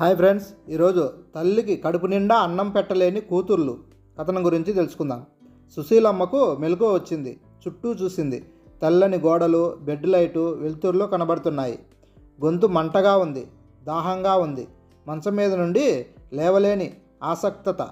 Hi friends ఈరోజు తల్లికి కడుపు నిండా అన్నం పెట్టలేని కూతుర్లు. కథనం గురించి తెలుసుకుందాం. సుశీలమ్మకు మెలకువ వచ్చింది. చుట్టూ చూసింది. తెల్లని గోడలు బెడ్ లైటు వెలుతురులో కనబడుతున్నాయి. గొంతు మంటగా ఉంది. దాహంగా ఉంది. మంచం మీద నుండి లేవలేని ఆసక్తత.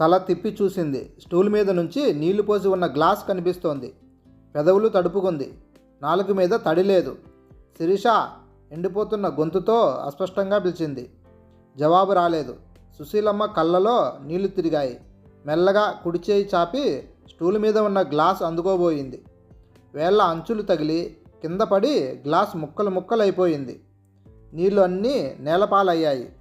తల తిప్పి చూసింది. స్టూల్ మీద నుంచి నీళ్ళు పోసి ఉన్న గ్లాస్ కనిపిస్తోంది. పెదవులు తడుపుకుంది. నాలుగు మీద తడి లేదు. శిరీష ఎండిపోతున్న గొంతుతో అస్పష్టంగా పిలిచింది. జవాబు రాలేదు. సుశీలమ్మ కళ్ళలో నీళ్ళు తిరిగాయి. మెల్లగా కుడిచేయి చాపి స్టూల్ మీద ఉన్న గ్లాస్ అందుకోబోయింది. వేళ్ళ అంచులు తగిలి కింద పడి గ్లాస్ ముక్కలు ముక్కలైపోయింది. నీళ్ళు అన్నీ నేలపాలయ్యాయి.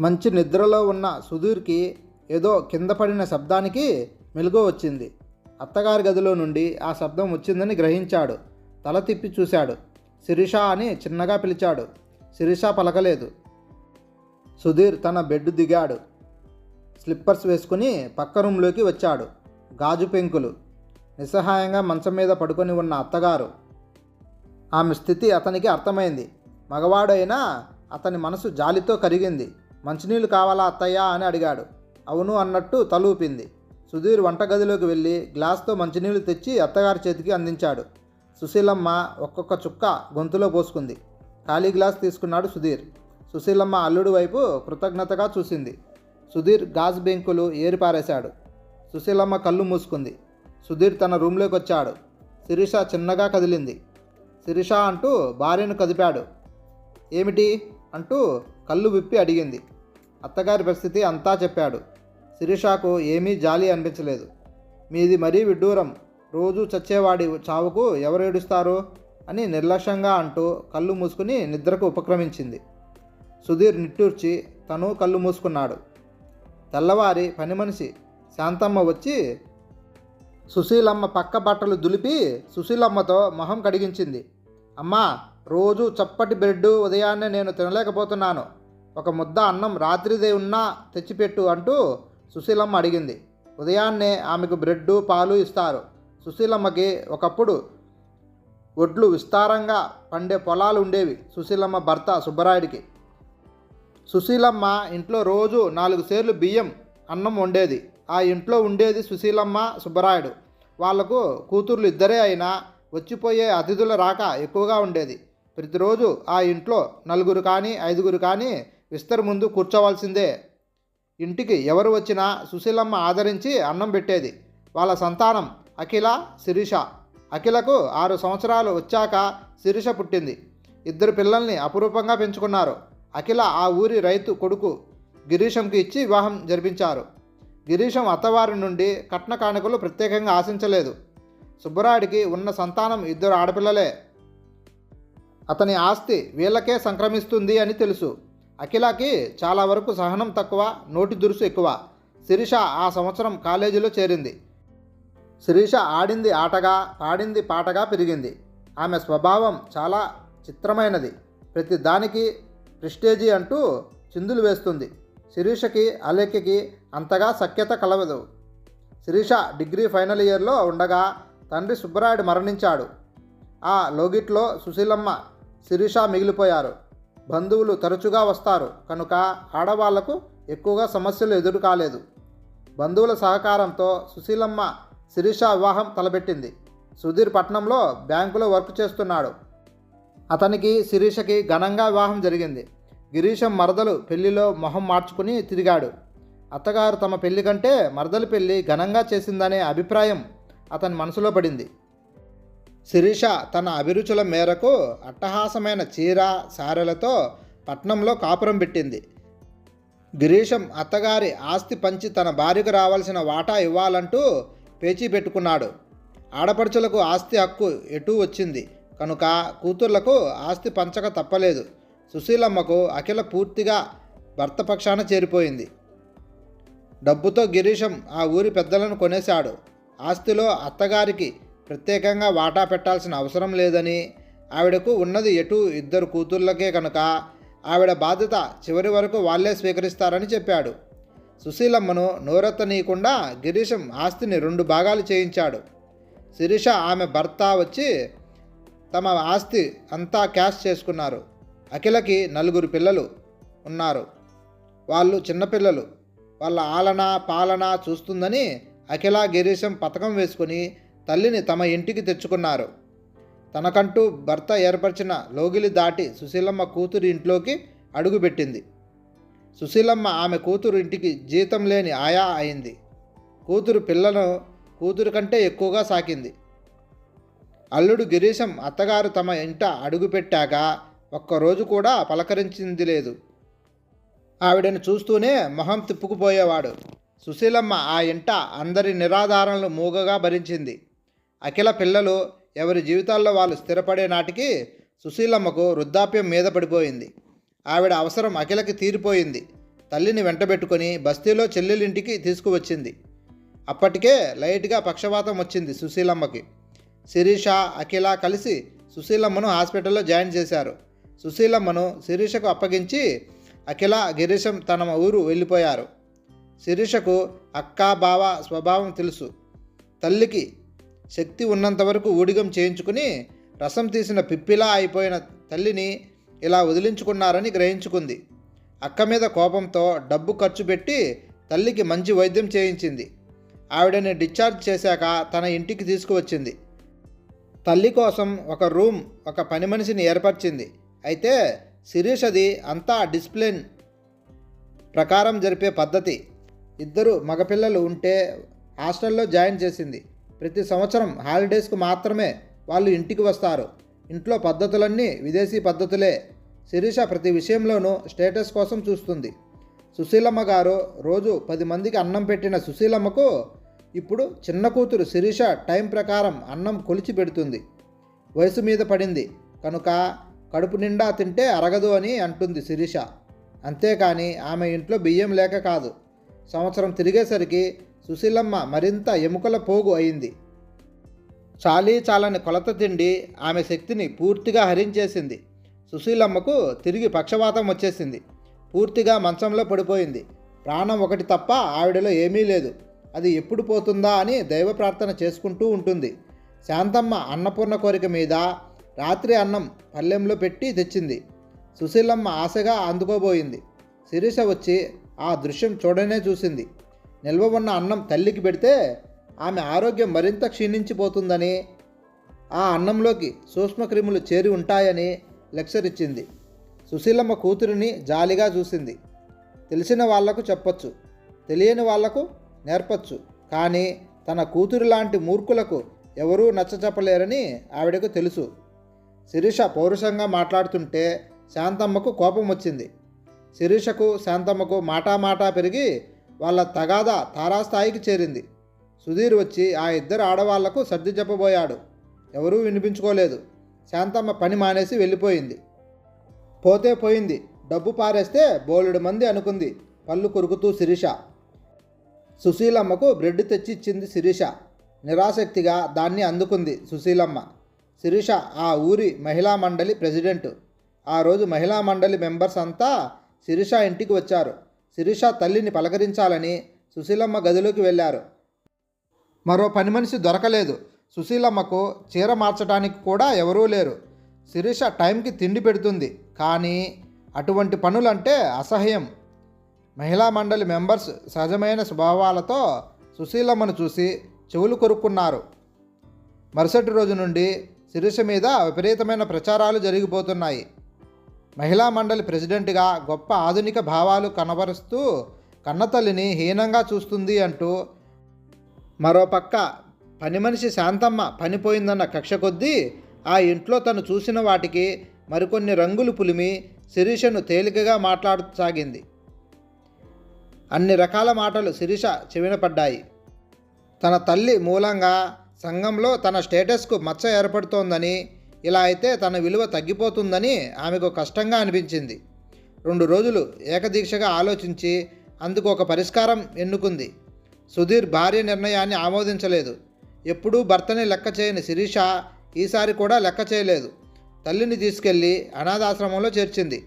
మంచి నిద్రలో ఉన్న సుధీర్కి ఏదో కింద పడిన శబ్దానికి మెలుగు వచ్చింది. అత్తగారి గదిలో నుండి ఆ శబ్దం వచ్చిందని గ్రహించాడు. తల తిప్పి చూశాడు. శిరీష అని చిన్నగా పిలిచాడు. శిరీష పలకలేదు. సుధీర్ తన బెడ్ దిగాడు. స్లిప్పర్స్ వేసుకుని పక్క రూమ్లోకి వచ్చాడు. గాజు పెంకులు. నిస్సహాయంగా మంచం మీద పడుకొని ఉన్న అత్తగారు. ఆమె స్థితి అతనికి అర్థమైంది. మగవాడైనా అతని మనసు జాలితో కరిగింది. మంచినీళ్ళు కావాలా అత్తయ్యా అని అడిగాడు. అవును అన్నట్టు తలూపింది. సుధీర్ వంటగదిలోకి వెళ్ళి గ్లాస్తో మంచినీళ్ళు తెచ్చి అత్తగారి చేతికి అందించాడు. సుశీలమ్మ ఒక్కొక్క చుక్క గొంతులో పోసుకుంది. ఖాళీ గ్లాస్ తీసుకున్నాడు సుధీర్. సుశీలమ్మ అల్లుడు వైపు కృతజ్ఞతగా చూసింది. సుధీర్ గాజు బెంకులు ఏరిపారేశాడు. సుశీలమ్మ కళ్ళు మూసుకుంది. సుధీర్ తన రూమ్లోకి వచ్చాడు శిరీష చిన్నగా కదిలింది. శిరీష అంటూ భార్యను కదిపాడు. ఏమిటి? అంటూ కళ్ళు విప్పి అడిగింది. అత్తగారి పరిస్థితి అంతా చెప్పాడు. శిరీషకు ఏమీ జాలి అనిపించలేదు. మీది మరీ విడ్డూరం. రోజు చచ్చేవాడి చావుకు ఎవరు ఏడుస్తారు? అని నిర్లక్ష్యంగా అంటూ కళ్ళు మూసుకుని నిద్రకు ఉపక్రమించింది. సుధీర్ నిట్టూర్చి తను కళ్ళు మూసుకున్నాడు. తెల్లవారి పని మనిషి శాంతమ్మ వచ్చి సుశీలమ్మ పక్క బట్టలు దులిపి సుశీలమ్మతో మొహం కడిగించింది. అమ్మా రోజు చప్పటి బ్రెడ్ ఉదయాన్నే నేను తినలేకపోతున్నాను. ఒక ముద్ద అన్నం రాత్రిదే ఉన్నా తెచ్చిపెట్టు అంటూ సుశీలమ్మ అడిగింది. ఉదయాన్నే ఆమెకు బ్రెడ్డు పాలు ఇస్తారు. సుశీలమ్మకి ఒకప్పుడు ఒడ్లు విస్తారంగా పండే పొలాలు ఉండేవి. సుశీలమ్మ భర్త సుబ్బరాయుడికి. సుశీలమ్మ ఇంట్లో రోజు నాలుగు సేర్లు బియ్యం అన్నం వండేది. ఆ ఇంట్లో ఉండేది సుశీలమ్మ సుబ్బరాయుడు. వాళ్ళకు కూతుర్లు ఇద్దరే అయినా వచ్చిపోయే అతిథుల రాక ఎక్కువగా ఉండేది. ప్రతిరోజు ఆ ఇంట్లో నలుగురు కానీ ఐదుగురు కానీ విస్తరి ముందు కూర్చోవలసిందే. ఇంటికి ఎవరు వచ్చినా సుశీలమ్మ ఆదరించి అన్నం పెట్టేది. వాళ్ళ సంతానం అఖిల శిరీష. అఖిలకు ఆరు సంవత్సరాలు వచ్చాక శిరీష పుట్టింది. ఇద్దరు పిల్లల్ని అపురూపంగా పెంచుకున్నారు. అఖిల ఆ ఊరి రైతు కొడుకు గిరీశంకి ఇచ్చి వివాహం జరిపించారు. గిరీశం అత్తవారి నుండి కట్న కానుకలు ప్రత్యేకంగా ఆశించలేదు. సుబ్బరాయుడికి ఉన్న సంతానం ఇద్దరు ఆడపిల్లలే. అతని ఆస్తి వీళ్ళకే సంక్రమిస్తుంది అని తెలుసు. అఖిలకి చాలా వరకు సహనం తక్కువ నోటి దురుసు ఎక్కువ. శిరీష ఆ సంవత్సరం కాలేజీలో చేరింది. శిరీష ఆడింది ఆటగా పాడింది పాటగా పెరిగింది. ఆమె స్వభావం చాలా చిత్రమైనది. ప్రతి దానికి ప్రిస్టేజీ అంటూ చిందులు వేస్తుంది. శిరీషకి అలేఖ్యకి అంతగా సఖ్యత కలవదు. శిరీష డిగ్రీ ఫైనల్ ఇయర్లో ఉండగా తండ్రి సుబ్బరాయుడు మరణించాడు. ఆ లోగిట్లో సుశీలమ్మ శిరీష మిగిలిపోయారు. బంధువులు తరచుగా వస్తారు. కనుక ఆడవాళ్ళకు ఎక్కువగా సమస్యలు ఎదురు కాలేదు బంధువుల సహకారంతో సుశీలమ్మ శిరీష వివాహం తలపెట్టింది. సుధీర్ పట్నంలో బ్యాంకులో వర్క్ చేస్తున్నాడు. అతనికి శిరీషకి ఘనంగా వివాహం జరిగింది. గిరీశం మరదలు పెళ్ళిలో మొహం మార్చుకుని తిరిగాడు. అత్తగారు తమ పెళ్ళి కంటే మరదలు పెళ్ళి ఘనంగా చేసిందనే అభిప్రాయం అతని మనసులో పడింది. శిరీష తన అభిరుచుల మేరకు అట్టహాసమైన చీర సారెలతో పట్నంలో కాపురం పెట్టింది. గిరీశం అత్తగారి ఆస్తి పంచి తన భార్యకు రావాల్సిన వాటా ఇవ్వాలంటూ పేచీ పెట్టుకున్నాడు. ఆడపడుచులకు ఆస్తి హక్కు ఎటూ వచ్చింది. కనుక కూతుర్లకు ఆస్తి పంచక తప్పలేదు. సుశీలమ్మకు అఖిల పూర్తిగా భర్త పక్షాన చేరిపోయింది. డబ్బుతో గిరీశం ఆ ఊరి పెద్దలను కొనేశాడు. ఆస్తిలో అత్తగారికి ప్రత్యేకంగా వాటా పెట్టాల్సిన అవసరం లేదని ఆవిడకు ఉన్నది ఎటు ఇద్దరు కూతుర్లకే కనుక ఆవిడ బాధ్యత చివరి వరకు వాళ్ళే స్వీకరిస్తారని చెప్పాడు. సుశీలమ్మను నోరెత్తనీయకుండా గిరీశం ఆస్తిని రెండు భాగాలు చేయించాడు. శిరీష ఆమె భర్త వచ్చి తమ ఆస్తి అంతా క్యాష్ చేసుకున్నారు. అఖిలకి నలుగురు పిల్లలు ఉన్నారు. వాళ్ళు చిన్నపిల్లలు వాళ్ళ ఆలన పాలన చూస్తుందని అఖిల గిరీశం పథకం వేసుకుని తల్లిని తమ ఇంటికి తెచ్చుకున్నారు. తనకంటూ భర్త ఏర్పరిచిన లోగిలి దాటి సుశీలమ్మ కూతురి ఇంట్లోకి అడుగుపెట్టింది. సుశీలమ్మ ఆమె కూతురు ఇంటికి జీతం లేని ఆయా అయింది. కూతురు పిల్లను కూతురు కంటే ఎక్కువగా సాకింది. అల్లుడు గిరీశం అత్తగారు తమ ఇంట అడుగుపెట్టాక ఒక్కరోజు కూడా పలకరించింది లేదు. ఆవిడను చూస్తూనే మొహం తిప్పుకుపోయేవాడు. సుశీలమ్మ ఆ ఇంట అందరి నిరాధారణలు మూగగా భరించింది. అఖిల పిల్లలు ఎవరి జీవితాల్లో వాళ్ళు స్థిరపడే నాటికి సుశీలమ్మకు వృద్ధాప్యం మీద పడిపోయింది. ఆవిడ అవసరం అఖిలకి తీరిపోయింది. తల్లిని వెంటబెట్టుకొని బస్తీలో చెల్లెలింటికి తీసుకువచ్చింది. అప్పటికే లైట్గా పక్షవాతం వచ్చింది సుశీలమ్మకి. శిరీష అఖిల కలిసి సుశీలమ్మను హాస్పిటల్లో జాయిన్ చేశారు. సుశీలమ్మను శిరీషకు అప్పగించి అఖిల గిరీశం తన ఊరు వెళ్ళిపోయారు. శిరీషకు అక్క బావ స్వభావం తెలుసు. తల్లికి శక్తి ఉన్నంత వరకు ఊడిగం చేయించుకుని రసం తీసిన పిప్పిలా అయిపోయిన తల్లిని ఇలా వదిలించుకున్నారని గ్రహించుకుంది. అక్క మీద కోపంతో డబ్బు ఖర్చు పెట్టి తల్లికి మంచి వైద్యం చేయించింది. ఆవిడని డిశ్చార్జ్ చేశాక తన ఇంటికి తీసుకువచ్చింది. తల్లి కోసం ఒక రూమ్ ఒక పని మనిషిని ఏర్పరిచింది. అయితే శిరీష్ అది అంతా డిసిప్లిన్ ప్రకారం జరిపే పద్ధతి. ఇద్దరు మగపిల్లలు ఉంటే హాస్టల్లో జాయిన్ చేసింది. ప్రతి సంవత్సరం హాలిడేస్కు మాత్రమే వాళ్ళు ఇంటికి వస్తారు. ఇంట్లో పద్ధతులన్నీ విదేశీ పద్ధతులే. శిరీష ప్రతి విషయంలోనూ స్టేటస్ కోసం చూస్తుంది. సుశీలమ్మ గారు రోజు పది మందికి అన్నం పెట్టిన సుశీలమ్మకు ఇప్పుడు చిన్న కూతురు శిరీష టైం ప్రకారం అన్నం కొలిచి పెడుతుంది. వయసు మీద పడింది. కనుక కడుపు నిండా తింటే అరగదు అని అంటుంది శిరీష. అంతేకాని ఆమె ఇంట్లో బియ్యం లేక కాదు. సంవత్సరం తిరిగేసరికి సుశీలమ్మ మరింత ఎముకల పోగు అయింది. చాలీ చాలని కొలత తిండి ఆమె శక్తిని పూర్తిగా హరించేసింది. సుశీలమ్మకు తిరిగి పక్షవాతం వచ్చేసింది. పూర్తిగా మంచంలో పడిపోయింది. ప్రాణం ఒకటి తప్ప ఆవిడలో ఏమీ లేదు. అది ఎప్పుడు పోతుందా అని దైవ ప్రార్థన చేసుకుంటూ ఉంటుంది. శాంతమ్మ అన్నపూర్ణ కోరిక మీద రాత్రి అన్నం పల్లెంలో పెట్టి తెచ్చింది. సుశీలమ్మ ఆశగా అందుకోబోయింది. శిరీష వచ్చి ఆ దృశ్యం చూడనే చూసింది. నిల్వ ఉన్న అన్నం తల్లికి పెడితే ఆమె ఆరోగ్యం మరింత క్షీణించిపోతుందని ఆ అన్నంలోకి సూక్ష్మక్రిములు చేరి ఉంటాయని లెక్చర్ ఇచ్చింది సుశీలమ్మ కూతురిని జాలిగా చూసింది. తెలిసిన వాళ్ళకు చెప్పచ్చు తెలియని వాళ్ళకు నేర్పచ్చు కానీ తన కూతురు లాంటి మూర్ఖులకు ఎవరూ నచ్చచెప్పలేరని ఆవిడకు తెలుసు. శిరీష పౌరుషంగా మాట్లాడుతుంటే శాంతమ్మకు కోపం వచ్చింది. శిరీషకు శాంతమ్మకు మాటా మాటా పెరిగి వాళ్ళ తగాదా తారాస్థాయికి చేరింది. సుధీర్ వచ్చి ఆ ఇద్దరు ఆడవాళ్ళకు సర్ది చెప్పబోయాడు. ఎవరూ వినిపించుకోలేదు. శాంతమ్మ పని మానేసి వెళ్ళిపోయింది. పోతే పోయింది. డబ్బు పారేస్తే బోలెడు మంది అనుకుంది. పళ్ళు కొరుకుతూ శిరీష. సుశీలమ్మకు బ్రెడ్ తెచ్చి ఇచ్చింది శిరీష. నిరాసక్తిగా దాన్ని అందుకుంది సుశీలమ్మ. శిరీష ఆ ఊరి మహిళా మండలి ప్రెసిడెంట్. ఆ రోజు మహిళా మండలి మెంబర్స్ అంతా శిరీష ఇంటికి వచ్చారు. శిరీష తల్లిని పలకరించాలని సుశీలమ్మ గదిలోకి వెళ్ళారు. మరో పని మనిషి దొరకలేదు. సుశీలమ్మకు చీర మార్చడానికి కూడా ఎవరూ లేరు. శిరీష టైంకి తిండి పెడుతుంది. కానీ అటువంటి పనులంటే అసహ్యం. మహిళా మండలి మెంబర్స్ సహజమైన స్వభావాలతో సుశీలమ్మను చూసి చెవులు కొరుక్కున్నారు. మరుసటి రోజు నుండి శిరీష మీద విపరీతమైన ప్రచారాలు జరిగిపోతున్నాయి. మహిళా మండలి ప్రెసిడెంట్గా గొప్ప ఆధునిక భావాలు కనబరుస్తూ కన్నతల్లిని హీనంగా చూస్తుంది అంటూ మరోపక్క పని మనిషి శాంతమ్మ పనిపోయిందన్న కక్ష కొద్దీ ఆ ఇంట్లో తను చూసిన వాటికి మరికొన్ని రంగులు పులిమి శిరీషను తేలికగా మాట్లాడసాగింది. అన్ని రకాల మాటలు శిరీష చెవినపడ్డాయి తన తల్లి మూలంగా సంఘంలో తన స్టేటస్కు మచ్చ ఏర్పడుతోందని ఇలా అయితే తన విలువ తగ్గిపోతుందని ఆమెకు కష్టంగా అనిపించింది. రెండు రోజులు ఏకదీక్షగా ఆలోచించి అందుకు ఒక పరిష్కారం ఎన్నుకుంది. సుధీర్ భార్య నిర్ణయాన్ని ఆమోదించలేదు. ఎప్పుడూ భర్తని లెక్క చేయని శిరీష ఈసారి కూడా లెక్క చేయలేదు. తల్లిని తీసుకెళ్ళి అనాథాశ్రమంలో చేర్చింది.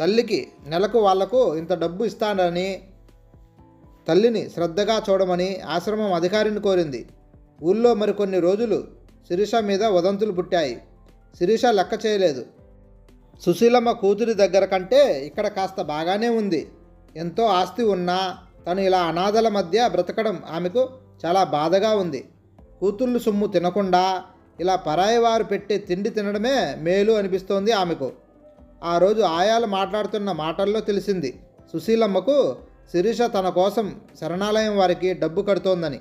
తల్లికి నెలకు వాళ్ళకు ఇంత డబ్బు ఇస్తానని తల్లిని శ్రద్ధగా చూడమని ఆశ్రమం అధికారిని కోరింది. ఊళ్ళో మరికొన్ని రోజులు శిరీష మీద వదంతులు పుట్టాయి. శిరీష లెక్క చేయలేదు. సుశీలమ్మ కూతురి దగ్గర కంటే ఇక్కడ కాస్త బాగానే ఉంది. ఎంతో ఆస్తి ఉన్నా తను ఇలా అనాథల మధ్య బ్రతకడం ఆమెకు చాలా బాధగా ఉంది. కూతుళ్ళు సొమ్ము తినకుండా ఇలా పరాయి వారు పెట్టే తిండి తినడమే మేలు అనిపిస్తోంది ఆమెకు. ఆ రోజు ఆయాలు మాట్లాడుతున్న మాటల్లో తెలిసింది సుశీలమ్మకు శిరీష తన కోసం శరణాలయం వారికి డబ్బు కడుతోందని.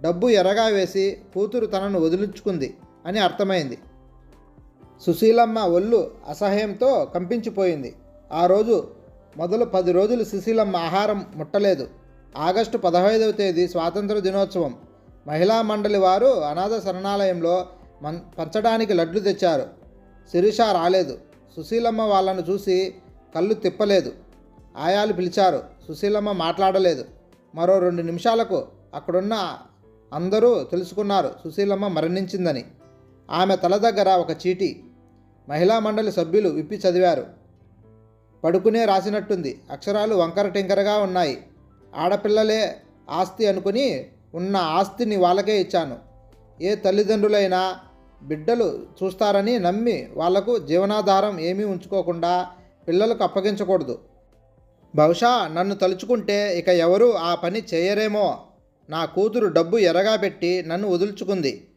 డబ్బు ఎరగా వేసి కూతురు తనను వదిలించుకుంది అని అర్థమైంది. సుశీలమ్మ ఒళ్ళు అసహ్యంతో కంపించిపోయింది. ఆ రోజు మొదలు పది రోజులు సుశీలమ్మ ఆహారం ముట్టలేదు. ఆగస్టు పదహైదవ తేదీ స్వాతంత్ర దినోత్సవం. మహిళా మండలి వారు అనాథ శరణాలయంలో మన్ పంచడానికి లడ్లు తెచ్చారు. శిరీష రాలేదు. సుశీలమ్మ వాళ్ళను చూసి కళ్ళు తిప్పలేదు. ఆయాలు పిలిచారు. సుశీలమ్మ మాట్లాడలేదు. మరో రెండు నిమిషాలకు అక్కడున్న అందరూ తెలుసుకున్నారు సుశీలమ్మ మరణించిందని. ఆమె తల దగ్గర ఒక చీటీ. మహిళా మండలి సభ్యులు విప్పి చదివారు. పడుకునే రాసినట్టుంది. అక్షరాలు వంకర టింకరగా ఉన్నాయి. ఆడపిల్లలే ఆస్తి అనుకుని ఉన్న ఆస్తిని వాళ్ళకే ఇచ్చాను. ఏ తల్లిదండ్రులైనా బిడ్డలు చూస్తారని నమ్మి వాళ్ళకు జీవనాధారం ఏమీ ఉంచుకోకుండా పిల్లలకు అప్పగించకూడదు. బహుశా నన్ను తలుచుకుంటే ఇక ఎవరూ ఆ పని చేయరేమో. నా కూతురు డబ్బు ఎరగా పెట్టి నన్ను వదులుచుకుంది.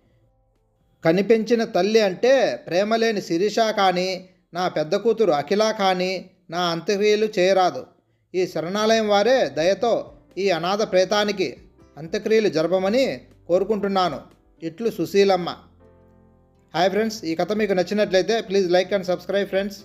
కనిపించిన తల్లి అంటే ప్రేమలేని శిరీష కానీ నా పెద్ద కూతురు అఖిల కానీ నా అంత్యక్రియలు చేయరాదు. ఈ శరణాలయం వారే దయతో ఈ అనాథ ప్రేతానికి అంత్యక్రియలు జరపమని కోరుకుంటున్నాను. ఇట్లు సుశీలమ్మ. హాయ్ ఫ్రెండ్స్ ఈ కథ మీకు నచ్చినట్లయితే please like and subscribe friends